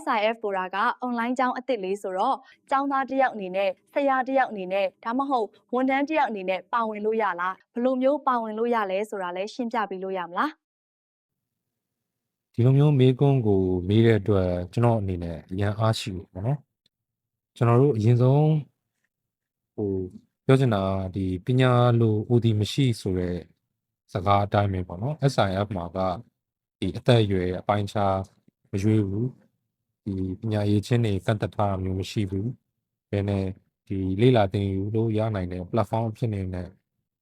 SIF ဆိုတာက online ကျောင်းအသစ်လေးဆိုတော့ကျောင်းသားတစ်ယောက်အနေနဲ့ဆရာတစ်ယောက်အနေနဲ့ဒါမှမဟုတ်ဝန်ထမ်းတစ်ယောက်အနေနဲ့ပါဝင်လို့ရလားဘယ်လိုမျိုးပါဝင်လို့ရလဲဆိုတာလည်းရှင်းပြပေးလို့ရမလားဒီလိုမျိုးမေးခွန်းကိုမေးတဲ့အတွက်ကျွန်တော်အနေနဲ့အရန်အားရှိဘူးပေါ့နော်ကျွန်တော်တို့အရင်ဆုံးဟိုပြောချင်တာကဒီပညာလို့ OD မရှိဆိုတဲ့စကားအတိုင်းပဲပေါ့နော် SIF မှာကဒီအသက်အရွယ်အပိုင်းခြားမရွေးဘူး ဒီပညာရေးချင်းတွေကန့်သက်ထားတာမျိုးမရှိဘူးဘယ်နဲ့ဒီလေ့လာသင်ယူလို့ရနိုင်တဲ့ platform အဖြစ်နေနဲ့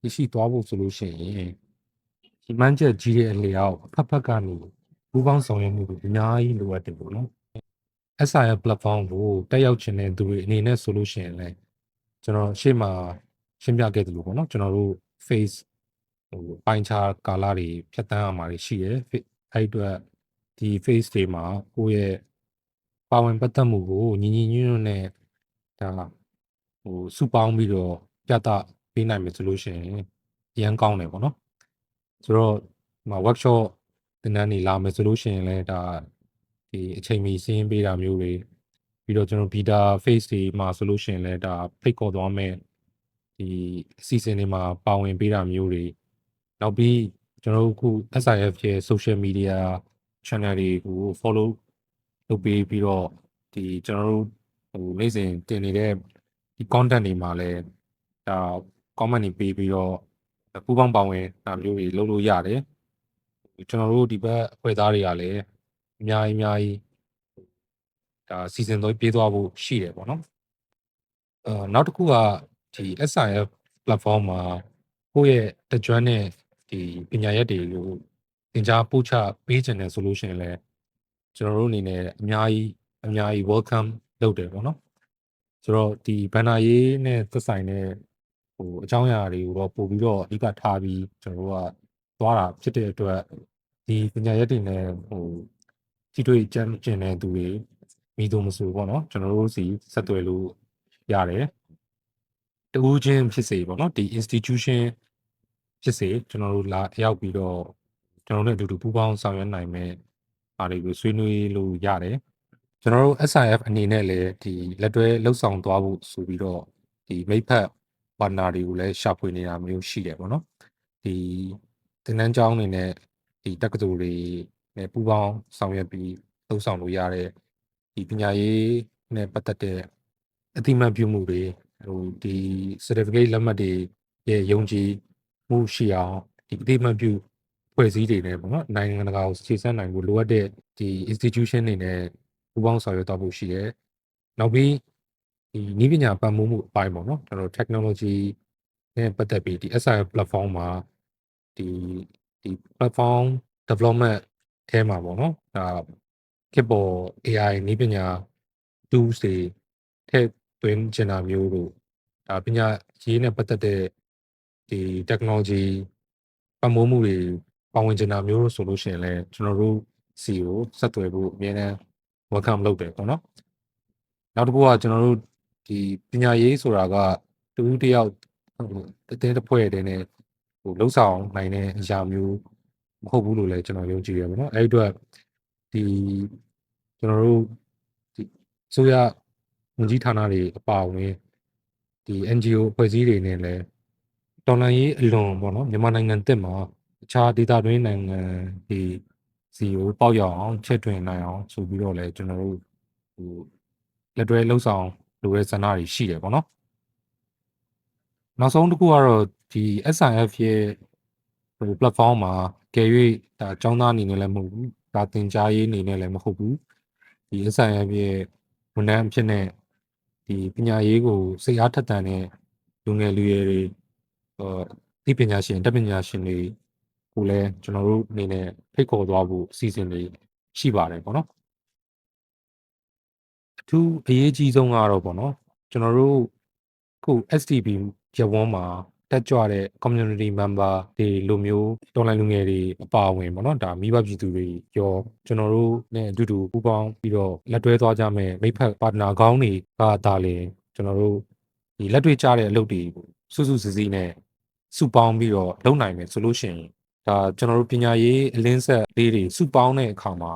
ရရှိသွားဖို့ဆိုလို့ရှိရင်ဒီမှန်းချက်ကြီးတဲ့အလျောက်အဖက်ဖက်ကနေပူးပေါင်းဆောင်ရွက်မှုကိုအများကြီးလိုအပ်တယ်ပေါ့နော် SIR platform ကိုတက်ရောက်ခြင်းတဲ့သူတွေအနေနဲ့ဆိုလို့ရှိရင်လည်းကျွန်တော်ရှေ့မှာရှင်းပြခဲ့သလိုပေါ့နော်ကျွန်တော်တို့ face ဟိုပိုင်းခြားကာလတွေဖြတ်တန်းရမှာတွေရှိတယ်အဲ့အတွက်ဒီ face တွေမှာကိုယ့်ရဲ့ ပါဝင်ပတ်သက်မှုကိုညီညီညွတ်ညွတ်နဲ့ဒါဟိုစုပေါင်းပြီးတော့ပြသပေးနိုင်မယ်ဆိုလို့ရှိရင်အရန်ကောင်းတယ်ပေါ့နော်ဆိုတော့ဒီမှာ workshop သင်တန်းတွေလာမယ်ဆိုလို့ရှိရင်လည်းဒါဒီအချိန်မီစီးရင်ပေးတာမျိုးတွေပြီးတော့ကျွန်တော် beta phase တွေမှာဆိုလို့ရှိရင်လည်းဒါဖိတ်ခေါ်သွားမယ်ဒီအစီအစဉ်တွေမှာပါဝင်ပေးတာမျိုးတွေနောက်ပြီးကျွန်တော်တို့အခု SIF ရဲ့ social media channel တွေကို follow လုပ်ပေးပြီးတော့ဒီကျွန်တော်တို့ဟိုနေ့စဉ်တင်နေတဲ့ဒီ content တွေမှာလည်းဒါ comment တွေပေးပြီးတော့ပူးပေါင်းပါဝင်တာမျိုးတွေလုပ်လို့ရတယ်ကျွန်တော်တို့ဒီဘက်အဖွဲ့သားတွေကလည်းအများကြီးအများကြီးဒါစီစဉ်သွားပြေးသွားဖို့ရှိတယ်ပေါ့နော်အဲနောက်တစ်ခုကဒီ SIF platform မှာကိုယ့်ရဲ့တကြွနဲ့ဒီပညာရက်တွေကိုသင်ကြားပို့ချပေးခြင်းတယ်ဆိုလို့ရှိရင်လည်း ကျွန်တော်တို့အနေနဲ့အများကြီးအများကြီး welcome လုပ်တယ်ပေါ့နော်ဆိုတော့ဒီဘန်နာရေးနဲ့သက်ဆိုင်တဲ့ဟိုအကြောင်းအရာတွေကိုတော့ပို့ပြီးတော့အဓိကထားပြီးကျွန်တော်တို့ကသွားတာဖြစ်တဲ့အတွက်ဒီပညာရက်တွေနဲ့ဟိုထိတွေ့ကြမ်းကျင်တဲ့သူတွေမိသူမဆိုပေါ့နော်ကျွန်တော်တို့စီဆက်သွယ်လို့ရတယ်တူးချင်းဖြစ်စေပေါ့နော်ဒီ institution ဖြစ်စေကျွန်တော်တို့လာရောက်ပြီးတော့ကျွန်တော်တို့နဲ့အတူတူပူးပေါင်းဆောင်ရွက်နိုင်မဲ့ အားတွေကိုဆွေးနွေးလို့ရတယ်ကျွန်တော်တို့ SIF အနေနဲ့လည်းဒီလက်တွဲလှုပ်ဆောင်သွားဖို့ဆိုပြီးတော့ဒီမိဖက်ပါနာတွေကိုလည်းရှာဖွေနေတာမျိုးရှိတယ်ပေါ့နော်ဒီသင်တန်းကျောင်းတွေနဲ့ဒီတက္ကသိုလ်တွေနဲ့ပူးပေါင်းဆောင်ရွက်ပြီးလှုပ်ဆောင်လို့ရတဲ့ဒီပညာရေးနဲ့ပတ်သက်တဲ့အသိမှတ်ပြုမှုတွေဟိုဒီ certificate လက်မှတ်တွေရဲ့ယုံကြည်မှုရှိအောင်ဒီအသိမှတ်ပြု ဖွဲ့စည်းတွေနဲ့ပေါ့နော်နိုင်ငံတကာကိုခြေဆန့်နိုင်ဖို့လိုအပ်တဲ့ဒီ institution တွေနဲ့ပူးပေါင်းဆောင်ရွက်သွားဖို့ရှိတယ်။နောက်ပြီးဒီနည်းပညာပံ့ပိုးမှုအပိုင်းပေါ့နော်ကျွန်တော်တို့ technology နဲ့ပတ်သက်ပြီးဒီ SIR platform မှာဒီဒီ platform development အဲမှာပေါ့နော်ဒါခေတ်ပေါ် AI နည်းပညာ tools တွေထည့်သွင်းချင်တာမျိုးတို့ဒါပညာရေးနဲ့ပတ်သက်တဲ့ဒီ technology ပံ့ပိုးမှုတွေ ပါဝင်ချင်တာမျိုးတို့ဆိုလို့ရှိရင်လည်းကျွန်တော်တို့စီကိုဆက်သွယ်ဖို့အများနဲ့ welcome လုပ်တယ်ပေါ့နော်နောက်တစ်ခုကကျွန်တော်တို့ဒီပညာရေးဆိုတာကတူတူတယောက်ဟိုအတင်းတစ်ဖွဲ့တည်းနဲ့ဟိုလှုပ်ဆောင်နိုင်တဲ့အရာမျိုးမဟုတ်ဘူးလို့လည်းကျွန်တော်ယုံကြည်ရပါတော့အဲ့ဒီအတွက်ဒီကျွန်တော်တို့ဒီဆိုရဝန်ကြီးဌာနတွေအပါအဝင်ဒီ NGO အဖွဲ့အစည်းတွေနဲ့လည်းတော်လှန်ရေးအလွန်ပေါ့နော်မြန်မာနိုင်ငံတက်မှာအ ခြားဒေသတွင်းနိုင်ငံဒီစီကိုပေါက်ရောက်အောင်ချက်တွင်နိုင်အောင်ဆိုပြီးတော့လည်းကျွန်တော်တို့ဟိုလက်တွဲလှုပ်ဆောင်လိုတဲ့ဆန္ဒတွေရှိတယ်ပေါ့နော်နောက်ဆုံးတစ်ခုကတော့ဒီ SIF ရဲ့ဟို platform မှာကယ်၍ဒါចောင်းသားအနေနဲ့လည်းမဟုတ်ဘူးဒါသင်ကြားရေးအနေနဲ့လည်းမဟုတ်ဘူးဒီ SIF ရဲ့ဝန်ထမ်းအဖြစ်နဲ့ဒီပညာရေးကိုစိတ်အားထက်သန်တဲ့လူငယ်လူရွယ်တွေဟိုဒီပညာရှင်တက်ပညာရှင်တွေ ကိုလည်းကျွန်တော်တို့အနေနဲ့ဖိတ်ခေါ်သွားဖို့အစီအစဉ်တွေရှိပါတယ်ပေါ့နော်အထူးအရေးကြီးဆုံးကတော့ပေါ့နော်ကျွန်တော်တို့ခု STB ရဝန်းမှာတက်ကြွတဲ့ community member တွေလိုမျိုးတော်လိုင်းလူငယ်တွေအပါအဝင်ပေါ့နော်ဒါမိဘပြည်သူတွေရောကျွန်တော်တို့နဲ့အတူတူပူးပေါင်းပြီးတော့လက်တွဲသွားကြမယ်မိဖက်ပါတနာကောင်းတွေကဒါလည်းကျွန်တော်တို့ဒီလက်တွေ့ကြတဲ့အလုပ်တွေစုစုစည်းစည်းနဲ့စုပေါင်းပြီးတော့လုပ်နိုင်မယ်ဆိုလို့ရှိရင် ဒါကျွန်တော်တို့ပညာရေးအလင်းဆက်လေးတွေစုပေါင်းတဲ့အခါမှာ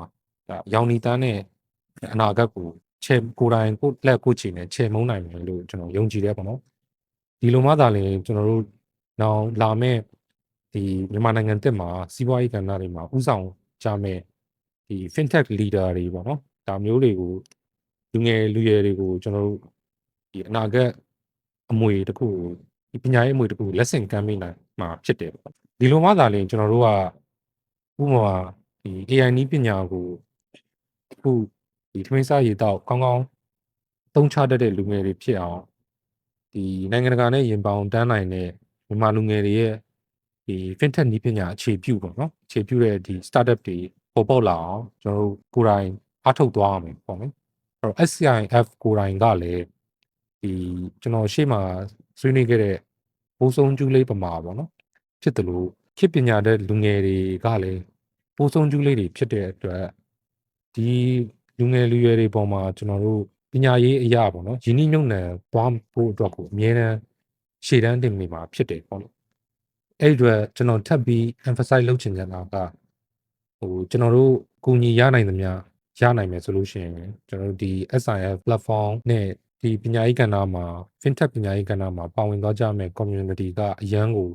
ဒါရောင်နီတန်းနဲ့အနာဂတ်ကိုချဲကိုယ်တိုင်ကိုယ့်လက်ကိုယ့်ချီနဲ့ချဲမုန်းနိုင်မယ်လို့ကျွန်တော်ယုံကြည်တယ်ပေါ့နော်ဒီလိုမှသာလျှင်ကျွန်တော်တို့နောက်လာမဲ့ဒီမြန်မာနိုင်ငံတက်မှာစီးပွားရေးကဏ္ဍတွေမှာဥဆောင်ကြမဲ့ဒီ fintech leader တွေပေါ့နော်ဒါမျိုးတွေကိုလူငယ်လူရွယ်တွေကိုကျွန်တော်တို့ဒီအနာဂတ်အမွေတစ်ခုကိုဒီပညာရေးအမွေတစ်ခုကိုလက်ဆင့်ကမ်းမိနိုင်မှာဖြစ်တယ်ပေါ့ ဒီလိုမှသာလျှင်ကျွန်တော်တို့ကဥပမာဒီ AI နည်းပညာကိုအခုဒီထမင်းစားရေတောက်ကောင်းကောင်းသုံးချတတ်တဲ့လူငယ်တွေဖြစ်အောင်ဒီနိုင်ငံတကာနဲ့ရင်ပေါင်တန်းနိုင်တဲ့မြန်မာလူငယ်တွေရဲ့ဒီ fintech နည်းပညာအခြေပြုပေါ့နော်အခြေပြုတဲ့ဒီ startup တွေပေါ်ပေါက်လာအောင်ကျွန်တော်တို့ကိုယ်တိုင်အားထုတ်သွားရမယ်ပေါ့နော်အဲ့တော့ SCIF ကိုယ်တိုင်ကလည်းဒီကျွန်တော်ရှေ့မှာဆွေးနွေးခဲ့တဲ့ဘိုးဆုံးကျူးလေးပမာပေါ့နော် ဖြစ်တယ်လို့ခေတ်ပညာတဲ့လူငယ်တွေကလည်းဘိုးဆုံးကျူးလေးတွေဖြစ်တဲ့အတွက်ဒီလူငယ်လူရွယ်တွေပေါ်မှာကျွန်တော်တို့ပညာရေးအရာပေါ့နော်ယင်းနှိမ့်ညွန့်နှံသွားဖို့အတွက်ကိုအမြဲတမ်းရှေ့တန်းတင်နေမှာဖြစ်တယ်ပေါ့နော်အဲ့ဒီအတွက်ကျွန်တော်ထပ်ပြီး emphasize လုပ်ချင်တဲ့ကဟိုကျွန်တော်တို့ကူညီရနိုင်သမျှရနိုင်မယ်ဆိုလို့ရှိရင်ကျွန်တော်တို့ဒီ SIF platform နဲ့ဒီပညာရေးကဏ္ဍမှာ fintech ပညာရေးကဏ္ဍမှာပါဝင်သွားကြမယ့် community ကအရန်ကို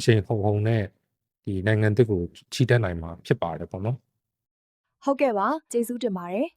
အချိန်ဟုန်ဟုန်နဲ့ဒီနိုင်ငံတစ်ကိုချီတက်နိုင်မှာဖြစ်ပါတယ်ပေါ့နော်ဟုတ်ကဲ့ပါကျေးဇူးတင်ပါတယ်